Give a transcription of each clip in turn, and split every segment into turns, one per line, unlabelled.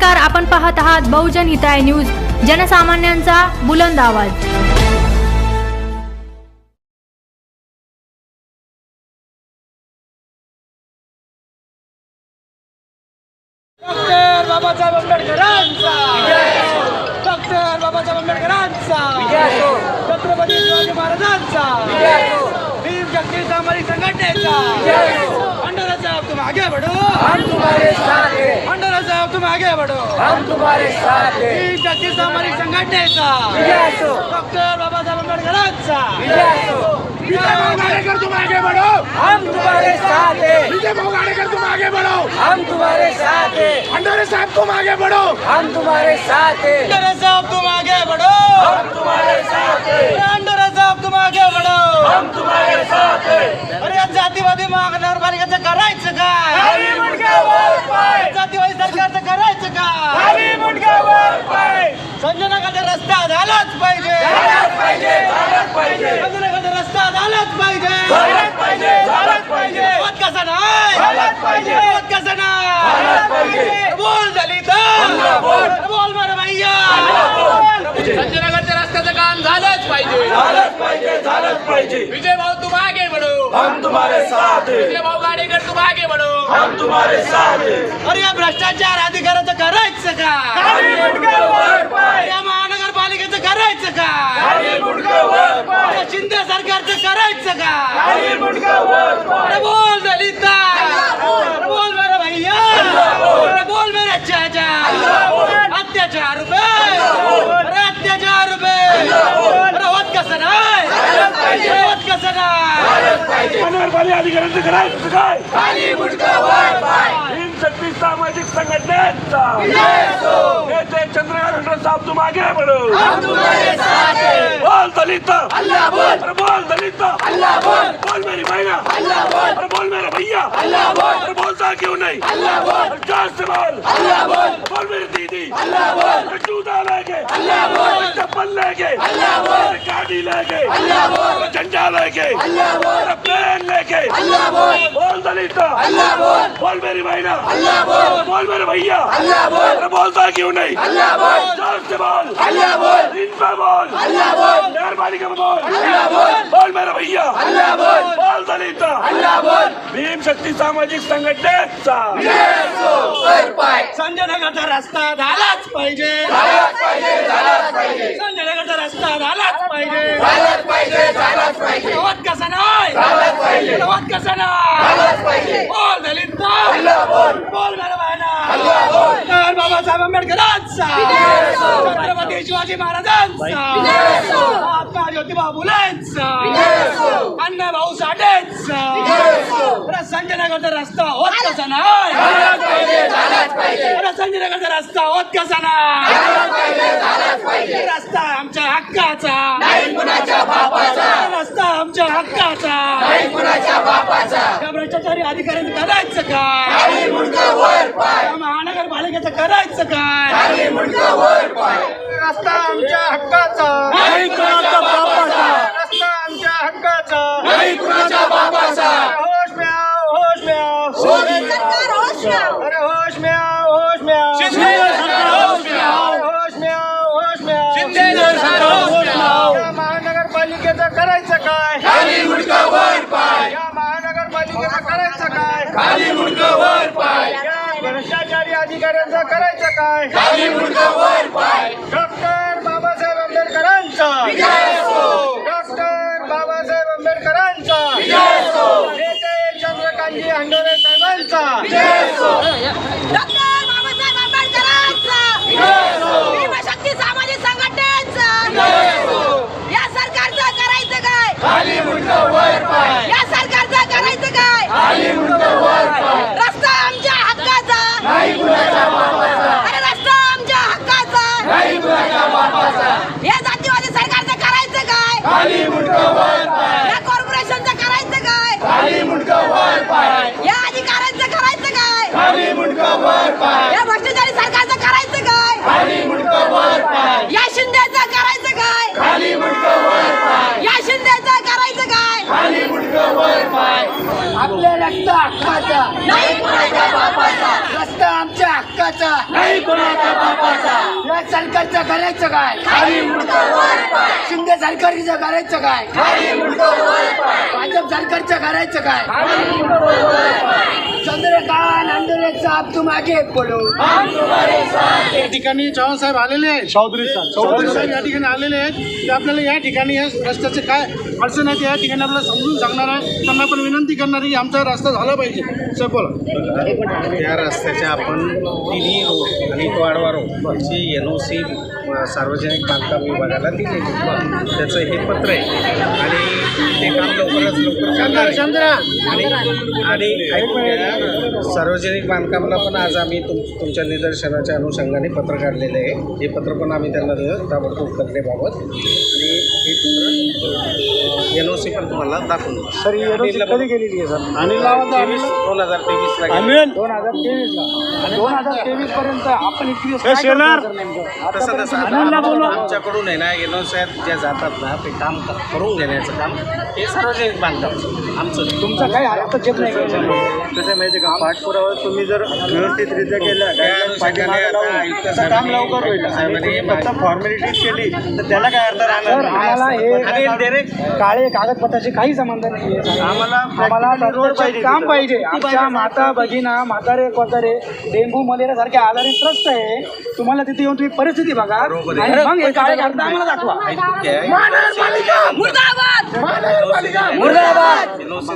नमस्कार आपण पाहत आहात बहुजन हिताय न्यूज जनसामान्यांचा बुलंद आवाज.
डॉक्टर बाबासाहेब आंबेडकरांचा. डॉक्टर बाबासाहेब आंबेडकरांचा. छत्रपती शिवाजी महाराजांचा. भीम शक्ती सामाजिक संघटनेचा. तुम आगे बढ़ो।
हम तुम्हारे साथ हैं।
भंडारा साहेब तुम आगे बढ़ो।
हम तुम्हारे साथ हैं।
भीम शक्ती सामाजिक संघटनेचा
विजयासो
डॉक्टर बाबासाहेब आंबेडकरांचा विजय भाऊ गाडेकर तुम आगे बढ़ो।
हम तुम्हारे साथ हैं।
विजय भाऊ गाडेकर तुम आगे बढ़ो।
हम तुम्हारे साथ हैं।
भंडारे साहब तुम आगे बढ़ो।
हम तुम्हारे साथ हैं।
भंडारा साहब तुम आगे बढ़ो।
हम तुम्हारे साथ हैं।
तुम आगे बढ़ो
हम तुम्हारे साथ हैं.
अरे या जातीवादी महानगरपालिकेचं करायचं काय? जातीवादी सरकारचं करायचं काय? नगरचा रस्ता झालाच पाहिजे. रस्ता झालाच पाहिजे. कसा नाही? कसा. नाही? बोल दलित.
बोल.
बोल बरं भैया.
संजय रस्त्याचं काम झालंच पाहिजे.
झालंच पाहिजे झालंच पाहिजे.
विजय भाऊ तुम आगे बढ़ो
हम तुम्हारे साथ
विजय भाऊ गाडेकर तुम आगे बढ़ो
हम तुम्हारे साथ हैं
अरे या भ्रष्टाचार अधिकाराचं करायचं काय
खाली मुंडक्यावर पाय
या महानगरपालिकेचं करायचं काय
खाली मुंडक्यावर पाय
या शिंदे सरकारचं करायचं काय
खाली मुंडक्यावर पाय
अरे बोल दलित अरे बोल मेरे भैया अरे बोल मेरे चाचा अत्याचार पे अरे अत्याचार पे अरे होत कसं नाही
मनोरपाली अधिकाऱ्यांचं करायचं काय? शक्ती सामाजिक संघटनेचा. नेते चंद्रकांत साहब
हैं
बोल दलित.
अल्लाह बोल.
बोल दलित.
अल्लाह बोल.
बोल मेरी बहना
अल्लाह बोल.
मेरा भैया.
अल्लाह बोल.
अरे बोलता क्यों नहीं? से बोल.
अल्लाह बोल
बोल मेरी दीदी
अल्लाह बोल
अरे जूता लेके
अल्लाह बोल
अरे चप्पल लेके
अल्लाह बोल
अरे गाड़ी लेके
अल्लाह बोल
अरे झंडा लेके
अल्लाह बोल
अरे प्लेन लेके
अल्लाह बोल
बोल दलित
अल्लाह बोल
बोल मेरी बहना
अल्लाह बोल
बोल मेरे भैया
अल्लाह बोल
अरे बोलता क्यों नहीं
अल्लाह बोल
जोर से बोल
अल्लाह बोल
इन पे बोल
अल्लाह बोल
मेहरबानी कर बोल
अल्लाह बोल
बोल मेरा भैया
अल्लाह बोल
बोल
हल्ला बोल
भीम शक्ती सामाजिक संघटनेचा.
संजय नगरचा रस्ता झालाच पाहिजे. संजय नगरचा रस्ता झालाच पाहिजे.
झालाच पाहिजे
कसं नाही?
झालाच पाहिजे
कसं नाही? बोल दलित
अल्लाह बोल
बोल मेरा बाबासाहेब आंबेडकरांचा
विजयासो.
छत्रपती शिवाजी महाराजांचा.
विजयासो.
महात्मा ज्योतिबा फुलेंचा. अण्णा भाऊ साठेंचा
विजयासो.
अरे संजय नगरचा रस्ता होत कसा नाही?
झालाच पाहिजे झालाच पाहिजे.
अरे संजय नगरचा रस्ता होत कसा नाही? रस्ता आमच्या हक्काचा. रस्ता आमच्या हक्काचा.
नाही कुणाच्या बापाचा?
या भ्रष्टाचारी अधिकाऱ्यांचं करायचं काय?
खाली मुंडकं वर पाय.
महानगरपालिकेचं करायचं काय?
खाली मुंडकं वर पाय.
रस्ता आमच्या हक्काचा.
नाही कुणाच्या बापाचा?
रस्ता आमच्या हक्काचा.
नाही कुणाच्या बापाचा?
होश में आओ होश में आओ
सरकार होश में आओ
अरे होश में आओ होश में आओ
शिंदे सरकार होश में आओ.
अरे होश में आओ होश में आओ
शिंदे सरकार होश में आओ.
या महानगरपालिकेचं करायचं काय
खाली मुंडकं वर पाय
या महानगरपालिकेचं करायचं काय
खाली मुंडकं वर पाय.
भ्रष्टाचारी अधिकाऱ्यांचं करायचं काय?
खाली मुंडकं वर पाय.
डॉक्टर बाबासाहेब आंबेडकरांचा. डॉक्टर बाबासाहेब आंबेडकरांचा. नेते चंद्रकांतजी हंडोरे साहेबांचा.
डॉक्टर बाबासाहेब आंबेडकरांचा. भीमशक्ती सामाजिक संघटनेचा. या सरकारचं करायचं काय?
खाली मुंडकं वर पाय.
या सरकारचं करायचं काय
खाली मुंडकं वर पाय
रस्ता आमच्या हक्काचा
नाही कुणाच्या बापाचा
अरे रस्ता आमच्या हक्काचा
नाही कुणाच्या बापाचा
या जातीवादी सरकारचं करायचं काय
खाली मुंडकं वर पाय
या कॉर्पोरेशनचं करायचं काय
खाली मुंडकं वर पाय
या अधिकाऱ्यांचं करायचं काय
खाली मुंडकं वर पाय
या भ्रष्टाचारी सरकारचं करायचं काय
खाली मुंडकं वर पाय
या शिंदेचं करायचं काय
खाली मुंडकं वर पाय
या शिंदेचं करायचं काय
खाली मुंडकं वर पाय
आपल्या रस्ता हक्काचा
नाही कुणाच्या बापाचा.
रस्ता आमच्या हक्काचा.
नाही कोणाच्या बापाचा.
या सरकारचं करायचं काय?
खाली मुंडकं वर पाय.
शिंदे सरकारचं करायचं काय?
खाली मुंडकं वर पाय.
भाजप सरकारचं करायचं काय?
खाली मुंडकं वर पाय.
चंद्रकांत आंदोलन साहब तुम आगे बोलो
हम तुम्हारे साथ हैं.
या ठिकाणी चव्हाण साहेब आलेले आहेत. चौधरी चौधरी साहेब या ठिकाणी आलेले आहेत. ते आपल्याला या ठिकाणी या रस्त्याचे काय अडचण आहे त्या ठिकाणी आपल्याला समजून सांगणार आहे. त्यांना पण विनंती करणार आहे की आमचा रस्ता झाला पाहिजे. साहेब बोला.
या रस्त्याच्या आपण तिन्ही रोड आणि वाडवा आडवा रोड याची एन ओ सी सार्वजनिक बांधकाम विभागाला दिलेली. त्याचं हे पत्र आहे. आणि ते काम लवकरात लवकर करणार आहे.
चंद्रा!
आणि आणि ऐकून घ्या, सार्वजनिक बांधकामाला पण आज आम्ही तुम तुमच्या निदर्शनाच्या अनुषंगाने पत्र काढलेलं आहे. हे पत्र पण आम्ही त्यांना दिलं ताबडतोब कचरेबाबत आणि हे पत्र एन ओ सी पण तुम्हाला दाखवून देऊ.
सर कधी गेलेली आहे सर? आणि
तेवीस दोन हजार तेवीसला गेलं.
दोन हजार तेवीस ला. दोन हजार तेवीस पर्यंत आपण इतकी
तसं तसं. आमच्याकडून आहे ना एन ज्या जातात ना ते काम क- करून घेण्याचं काम हे सार्वजनिक बांधकाम आमचं
तुमचा काही हस्तक्षेप नाही कसं माहिती का? पाठपुरावा तुम्ही जर व्यवस्थितरित्या केला
साहेबांनी-
लवकर होईल. फक्त फॉर्मॅलिटीज केली तर त्याला काय अर्थ राहणार आम्हाला हे काळे कागदपत्राचे काही संबंध नाही आम्हाला आम्हाला
रोड पाहिजे
काम पाहिजे. आमच्या माता भगिना म्हातारे कोतारे डेंगू मलेरिया सारखे आजारी त्रस्त आहे. तुम्हाला तिथे येऊन तुम्ही परिस्थिती बघा. आणि मग हे काळे कागद आम्हाला दाखवा.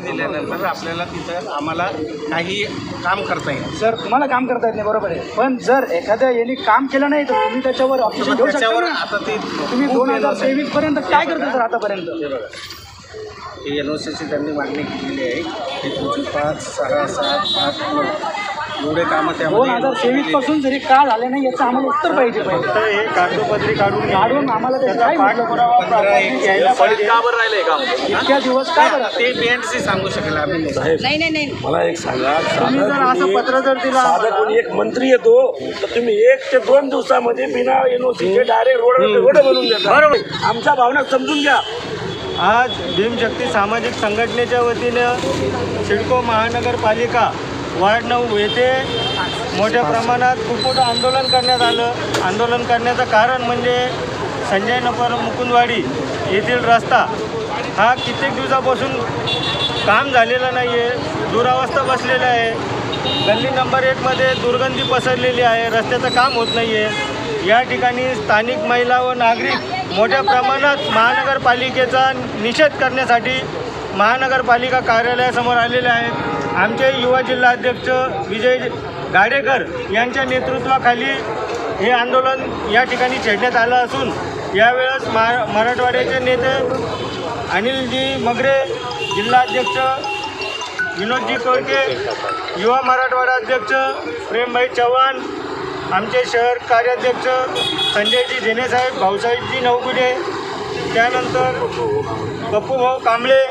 दिल्यानंतर आपल्याला तिथं आम्हाला काही काम करता येईल.
सर तुम्हाला काम करता येत नाही बरोबर आहे. पण जर एखाद्या यांनी काम केलं नाही तर तुम्ही त्याच्यावर ऑप्शन घेऊ शकता
त्याच्यावर
ना.
आता ते
तुम्ही दोन हजार तेवीस पर्यंत काय करतो सर आतापर्यंत?
ही एन ओ सीची त्यांनी मागणी केलेली आहे. की तुमची पाच सहा सात आठ नऊ. एवढे कामं
दोन
त्यामध्ये
हजार तेवीसपासून जरी का झाले नाही याचं आम्हाला उत्तर पाहिजे पाहिजे. हे कागदोपत्री काढून काढून आम्हाला त्याचा काय पाठपुरावा
पंधरा एक
घ्यायला पाहिजे.
का बरं राहिलंय काम
इतक्या दिवस काय बरं?
ते बीएनसी सांगू शकेल आम्ही. नाही.
नाही नाही नाही.
मला एक सांगा.
तुम्ही जर असं पत्र जर दिलं
साधा कोणी एक मंत्री येतो तर तुम्ही एक ते दोन दिवसामध्ये बिना एनओसीचे डायरेक्ट रोड रोड बनवून देता. बरोबर. आमच्या भावना समजून घ्या.
आज भीमशक्ती सामाजिक संघटनेच्या वतीनं सिडको महानगरपालिका वार्ड नऊ येथे मोठ्या प्रमाणात कुपोट आंदोलन करण्यात आलं. आंदोलन करण्याचं कारण म्हणजे संजय नगर मुकुंदवाडी येथील रस्ता हा कित्येक दिवसापासून काम झालेलं नाही आहे दुरावस्था बसलेला आहे. गल्ली नंबर एकमध्ये दुर्गंधी पसरलेली आहे रस्त्याचं काम होत नाही आहे या ठिकाणी स्थानिक महिला व नागरिक मोठ्या प्रमाणात महानगरपालिकेचा निषेध करण्यासाठी महानगरपालिका कार्यालयासमोर आलेले आहेत. आमचे युवा जिल्हाध्यक्ष विजय गाडेकर यांच्या नेतृत्वाखाली हे आंदोलन या ठिकाणी छेडण्यात आलं असून यावेळेस महा मराठवाड्याचे नेते अनिलजी मगरे जिल्हाध्यक्ष विनोदजी कोळके युवा मराठवाडा अध्यक्ष प्रेमभाई चव्हाण आमचे शहर कार्याध्यक्ष संजयजी झेनेसाहेब भाऊसाहेबजी नवगुडे त्यानंतर पप्पूभाऊ कांबळे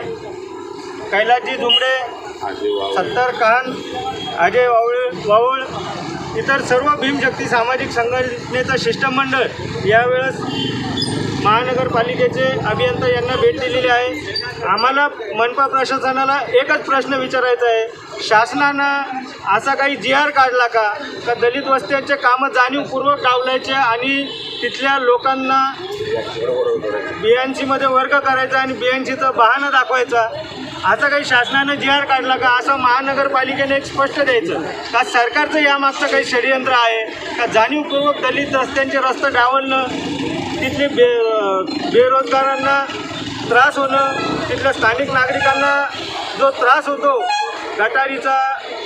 कैलासजी दुमडे सत्तर खान अजय वावळ वावळ इतर सर्व भीमशक्ती सामाजिक संघटनेचं शिष्टमंडळ यावेळेस महानगरपालिकेचे अभियंता यांना भेट दिलेली आहे. आम्हाला मनपा प्रशासनाला एकच प्रश्न विचारायचा आहे. शासनानं असा काही जी आर काढला का? का दलित वस्त्यांचे कामं जाणीवपूर्वक डावलायचे आणि तिथल्या लोकांना बी एन सीमध्ये वर्ग करायचा आणि बी एन सीचं बहाणं दाखवायचा? असं काही शासनानं जी आर काढला का? असं महानगरपालिकेने एक स्पष्ट द्यायचं. का सरकारचं यामागचं काही षडयंत्र आहे? का जाणीवपूर्वक दलित रस्त्यांचे रस्ते डावलणं तिथले बे बेरोजगारांना त्रास होणं तिथल्या स्थानिक नागरिकांना जो त्रास होतो गटारीचा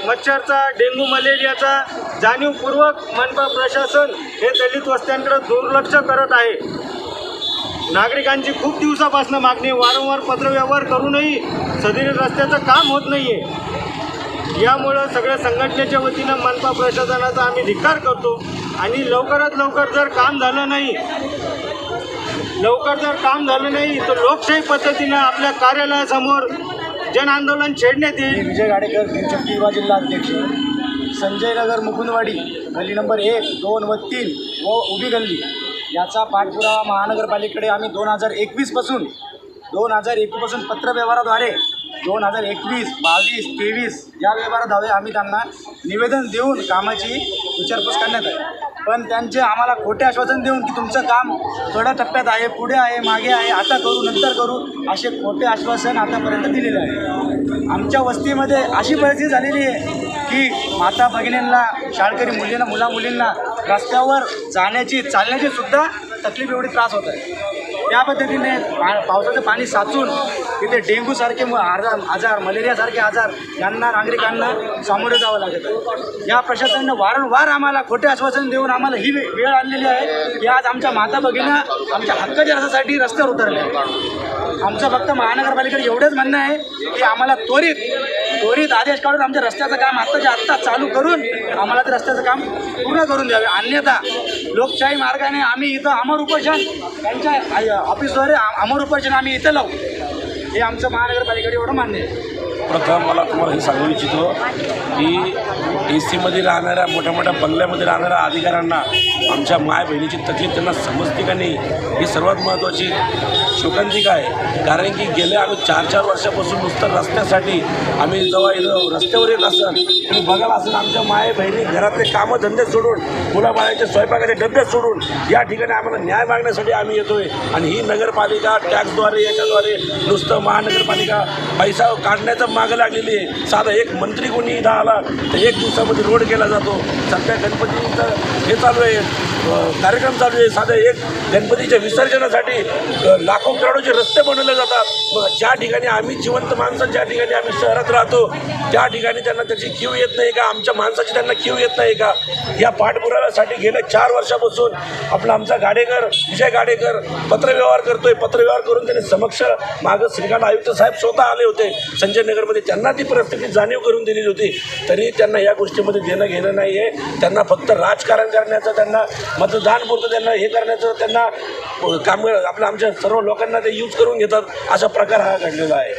मच्छरचा डेंग्यू मलेरियाचा जाणीवपूर्वक मनपा प्रशासन हे दलित वस्त्यांकडे दुर्लक्ष करत आहे. नागरिकांची खूप दिवसापासून मागणी वारंवार पत्रव्यवहार करूनही सदरी रस्त्याचं काम होत नाही आहे यामुळं सगळ्या संघटनेच्या वतीनं मनपा प्रशासनाचा आम्ही धिक्कार करतो. आणि लवकरात लवकर जर काम झालं नाही लवकर जर काम झालं नाही तर लोकशाही पद्धतीनं आपल्या कार्यालयासमोर जन आंदोलन छेडण्यात येईल.
विजय गाडेकर भीमशक्ती जिल्हा अध्यक्ष. संजय नगर मुकुंदवाडी गल्ली नंबर एक दोन व तीन व उभी गल्ली. याचा पाठपुरावा महानगरपालिकेकडे आम्ही दोन हजार एकवीसपासून दोन हजार एकवीसपासून पत्रव्यवहाराद्वारे दोन हजार एकवीस बावीस तेवीस या व्यवहाराद्वारे आम्ही त्यांना निवेदन देऊन कामाची विचारपूस करण्यात आली. पण त्यांचे आम्हाला खोटे आश्वासन देऊन की तुमचं काम थोड्या टप्प्यात आहे पुढे आहे मागे आहे आता करू नंतर करू असे खोटे आश्वासन आतापर्यंत दिलेले आहे. आमच्या वस्तीमध्ये अशी परिस्थिती झालेली आहे की माता भगिनींना शाळकरी मुलींना मुला मुलींना रस्त्यावर जाण्याची चालण्याची सुद्धा तकलीफ एवढी त्रास होत आहे. त्या पद्धतीने पा पावसाचं पाणी साचून तिथे डेंग्यूसारखे म- आजार आजार मलेरियासारखे आजार यांना नागरिकांना सामोरे जावं लागत आहे. या प्रशासनानं वारंवार आम्हाला खोटे आश्वासन देऊन आम्हाला ही वे- वेळ आणलेली आहे की आज आमच्या माता भगिना आमच्या हक्काच्या रसासाठी रस्त्यावर उतरले आमचं फक्त महानगरपालिकेकडे एवढंच म्हणणं आहे की आम्हाला त्वरित त्वरित आदेश काढून आमच्या रस्त्याचं काम आत्ताच्या आत्ता चालू करून आम्हाला ते रस्त्याचं काम पूर्ण करून द्यावे. अन्यथा लोकशाही मार्गाने आम्ही इथं अमर उपोषण त्यांच्या आय- ऑफिसद्वारे अमर उपोषण आम्ही इथं लावू. हे आमचं महानगरपालिकेकडे एवढं मान्य आहे.
प्रथम मला तुम्हाला हे सांगू इच्छितो की ए सीमध्ये राहणाऱ्या मोठ्या मोठ्या बंगल्यामध्ये राहणाऱ्या अधिकाऱ्यांना आमच्या माय बहिणीची तकलीफ त्यांना समजते का नाही ही सर्वात महत्त्वाची शोकांतिका आहे. कारण की गेल्या आम्ही चार चार वर्षापासून नुसतं रस्त्यासाठी आम्ही जेव्हा इथं रस्त्यावर येत असेल तुम्ही बघायला असेल आमच्या माय बहिणी घरातले कामं धंदे सोडून मुलाबाळांचे स्वयंपाकाचे डबे सोडून या ठिकाणी आम्हाला न्याय मागण्यासाठी आम्ही येतोय. आणि ही नगरपालिका टॅक्सद्वारे याच्याद्वारे नुसतं महानगरपालिका पैसा काढण्याचं मागं लागलेली आहे. साधा एक मंत्री कोणी इथं आला तर एक दिवसामध्ये रोड केला जातो. सध्या गणपतीचं हे चालू आहे. कार्यक्रम चालू आहे. साधं एक गणपतीच्या विसर्जनासाठी लाखो करोडोचे रस्ते बनवले जातात. मग ज्या ठिकाणी आम्ही जिवंत माणसं ज्या ठिकाणी आम्ही शहरात राहतो त्या ठिकाणी त्यांना त्याची क्यू येत नाही का? आमच्या माणसाची त्यांना क्यू येत नाही का? या पाठपुराव्यासाठी गेल्या चार वर्षापासून आपला आमचा गाडेकर विजय गाडेकर पत्रव्यवहार करतोय. पत्रव्यवहार करून त्यांनी समक्ष मागं श्रीकांत आयुक्त साहेब स्वतः आले होते. संजय नगर नगरमध्ये त्यांना ती परिस्थिती जाणीव करून दिलेली होती तरी त्यांना या गोष्टीमध्ये देणं घेणं नाही आहे त्यांना फक्त राजकारण करण्याचं त्यांना मतदानपुरतं त्यांना हे करण्याचं त्यांना काम आपलं आमच्या सर्व लोकांना ते यूज करून घेतात असा प्रकार हा घडलेला आहे.